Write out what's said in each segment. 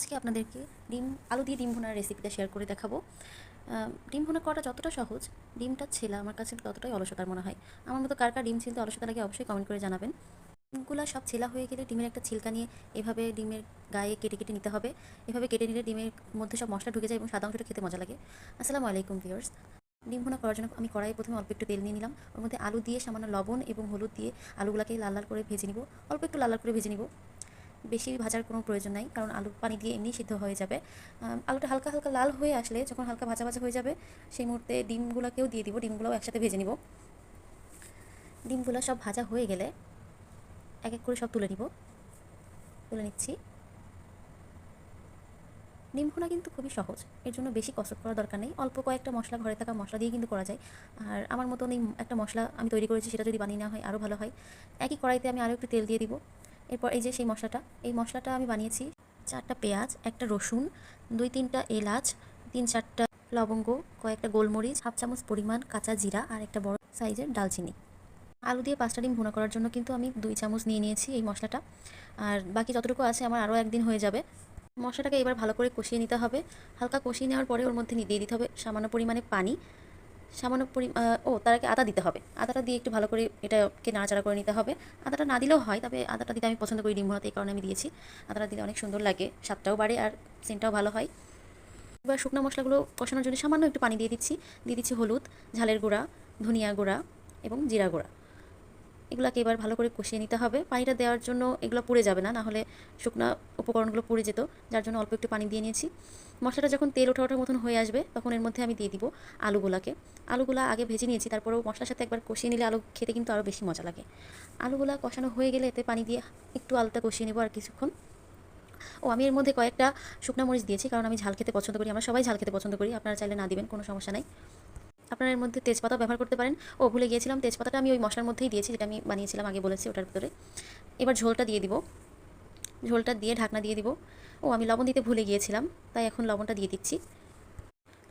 আজকে আপনাদেরকে ডিম, আলু দিয়ে ডিম ভুনার রেসিপিটা শেয়ার করে দেখাবো। ডিম ভুনা করাটা যতটা সহজ, ডিমটা ছেলা আমার কাছে ততটাই অলসতার মনে হয়। আমার মতো কার কার ডিম ছিলতে অলসতা লাগে অবশ্যই কমেন্ট করে জানাবেন। ডিমগুলো সব ছেলা হয়ে গেলে ডিমের একটা ছিলকা নিয়ে এভাবে ডিমের গায়ে কেটে কেটে নিতে হবে। এভাবে কেটে নিলে ডিমের মধ্যে সব মশলা ঢুকে যায় এবং সাদা অংশটা খেতে মজা লাগে। আসসালামু আলাইকুম ভিউয়ার্স ডিম ভুনা করার জন্য আমি কড়াইয়ে প্রথমে অল্প একটু তেল নিয়ে নিলাম। ওর মধ্যে আলু দিয়ে সামান্য লবণ এবং হলুদ দিয়ে আলুগুলোকে লাল লাল করে ভেজে নিব। অল্প একটু লাল লাল করে ভেজে নিব। বেশি ভাজার কোনো প্রয়োজন নাই, কারণ আলু পানি দিয়ে এমনি সিদ্ধ হয়ে যাবে। আলুটা হালকা হালকা লাল হয়ে আসলে যখন হালকা ভাজা ভাজা হয়ে যাবে, সেই মুহূর্তে ডিমগুলোকেও দিয়ে দিব, ডিমগুলোও একসাথে ভেজে নিব। ডিমগুলো সব ভাজা হয়ে গেলে এক এক করে সব তুলে নিব। তুলে নিচ্ছি। ডিম ভুনা কিন্তু খুবই সহজ, এর জন্য বেশি কসরত করার দরকার নেই। অল্প কয়েকটা মশলা, ঘরে থাকা মশলা দিয়ে কিন্তু করা যায়। আর আমার মতন এই একটা মশলা আমি তৈরি করেছি, সেটা যদি বানিয়ে নেওয়া হয়, আরও ভালো হয়। একই কড়াইতে আমি আরও একটু তেল দিয়ে দিব। এরপর এই যে সেই মশলাটা, এই মশলাটা আমি বানিয়েছি চারটা পেঁয়াজ, একটা রসুন, দুই তিনটা এলাচ, তিন চারটা লবঙ্গ, কয়েকটা গোলমরিচ, হাফ চামচ পরিমাণ কাঁচা জিরা আর একটা বড় সাইজের ডালচিনি। আলু দিয়ে পাঁচটা ডিম ভুনা করার জন্য কিন্তু আমি দুই চামচ নিয়ে নিয়েছি এই মশলাটা। আর বাকি যতটুকু আছে আমার আরও একদিন হয়ে যাবে। মশলাটাকে এবার ভালো করে কষিয়ে নিতে হবে। হালকা কষিয়ে নেওয়ার পরে ওর মধ্যে দিয়ে দিতে হবে সামান্য পরিমাণে পানি। সামান্য পরি ও তার আগে আদা দিতে হবে। আদাটা দিয়ে একটু ভালো করে এটাকে নাড়াচাড়া করে নিতে হবে। আদাটা না দিলেও হয়, তবে আদাটা দিতে আমি পছন্দ করি ডিম ভরাতে এই কারণে আমি দিয়েছি। আদাটা দিলে অনেক সুন্দর লাগে, স্বাদটাও বাড়ে আর সেন্টটাও ভালো হয়। এবার শুকনো মশলাগুলো কষানোর জন্য সামান্য একটু পানি দিয়ে দিচ্ছি। দিয়ে দিচ্ছি হলুদ, ঝালের গুঁড়া, ধনিয়া গুঁড়া এবং জিরা গুঁড়া। এগুলোকে এবার ভালো করে কষিয়ে নিতে হবে। পানিটা দেওয়ার জন্য এগুলো পুড়ে যাবে না, নাহলে শুকনো উপকরণগুলো পুড়ে যেত, যার জন্য অল্প একটু পানি দিয়ে নিয়েছি। মশলাটা যখন তেল ওঠা ওঠার মতন হয়ে আসবে, তখন এর মধ্যে আমি দিয়ে দিব আলুগুলাকে। আলুগুলা আগে ভেজে নিয়েছি, তারপরেও মশলার সাথে একবার কষিয়ে নিলে আলু খেতে কিন্তু আরও বেশি মজা লাগে। আলুগুলা কষানো হয়ে গেলে এতে পানি দিয়ে একটু আলুটা কষিয়ে নেব আর কিছুক্ষণ। ও, আমি এর মধ্যে কয়েকটা শুকনো মরিচ দিয়েছি, কারণ আমি ঝাল খেতে পছন্দ করি, আমরা সবাই ঝাল খেতে পছন্দ করি, আপনারা চাইলে না দিবেন, কোনো সমস্যা নাই। আপনারা এর মধ্যে তেজপাতা ব্যবহার করতে পারেন। ও ভুলে গিয়েছিলাম, তেজপাতাটা আমি ওই মশলার মধ্যেই দিয়েছি, যেটা আমি বানিয়েছিলাম আগে বলেছি ওটার ভিতরে। এবার ঝোলটা দিয়ে দিব। ঝোলটা দিয়ে ঢাকনা দিয়ে দিব। ও, আমি লবণ দিতে ভুলে গিয়েছিলাম, তাই এখন লবণটা দিয়ে দিচ্ছি।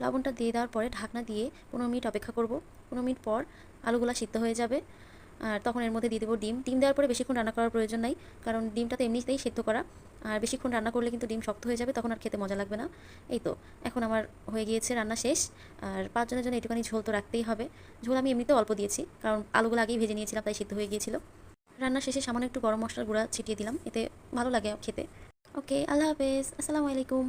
লবণটা দিয়ে দেওয়ার পরে ঢাকনা দিয়ে পনেরো মিনিট অপেক্ষা করব। পনেরো মিনিট পর আলুগুলা সিদ্ধ হয়ে যাবে। আর তখন এর মধ্যে দিয়ে দেবো ডিম। ডিম দেওয়ার পরে বেশিক্ষণ রান্না করার প্রয়োজন নাই, কারণ ডিমটা তো এমনিতেই সেদ্ধ করা। আর বেশিক্ষণ রান্না করলে কিন্তু ডিম শক্ত হয়ে যাবে, তখন আর খেতে মজা লাগবে না। এই তো, এখন আমার হয়ে গিয়েছে রান্না শেষ। আর পাঁচজনের জন্য একটুখানি ঝোল তো রাখতেই হবে। ঝোল আমি এমনিতেও অল্প দিয়েছি, কারণ আলুগুলো আগেই ভেজে নিয়েছিলাম, তাই সিদ্ধ হয়ে গিয়েছিল। রান্না শেষে সামান্য একটু গরম মশলার গুঁড়া ছিটিয়ে দিলাম, এতে ভালো লাগে খেতে। ওকে, আল্লাহ হাফেজ, আসসালামু আলাইকুম।